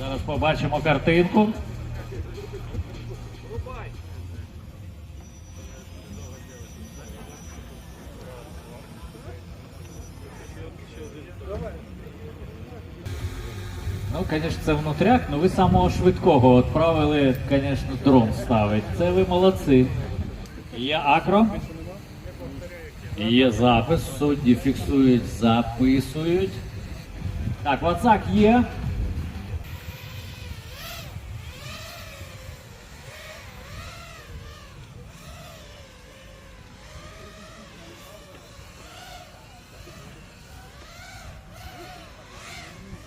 Зараз побачимо картинку. Ну, звісно, це внутряк, але ви самого швидкого відправили, звісно, дрон ставить. Це ви молодці. Є акро. Є запис, судді фіксують, записують. Так, ватсак є.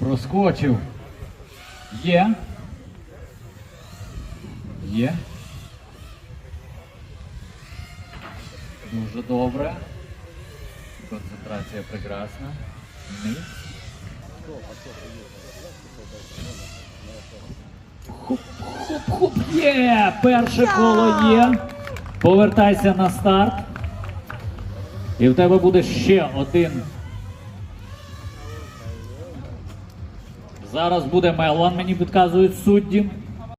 Проскочив. Є. Є. Дуже добре. Концентрація прекрасна. Низ. Хоп-хоп-хоп. Є! Перше коло є. Повертайся на старт. І в тебе буде ще один. Зараз буде мелон, мені підказують судді.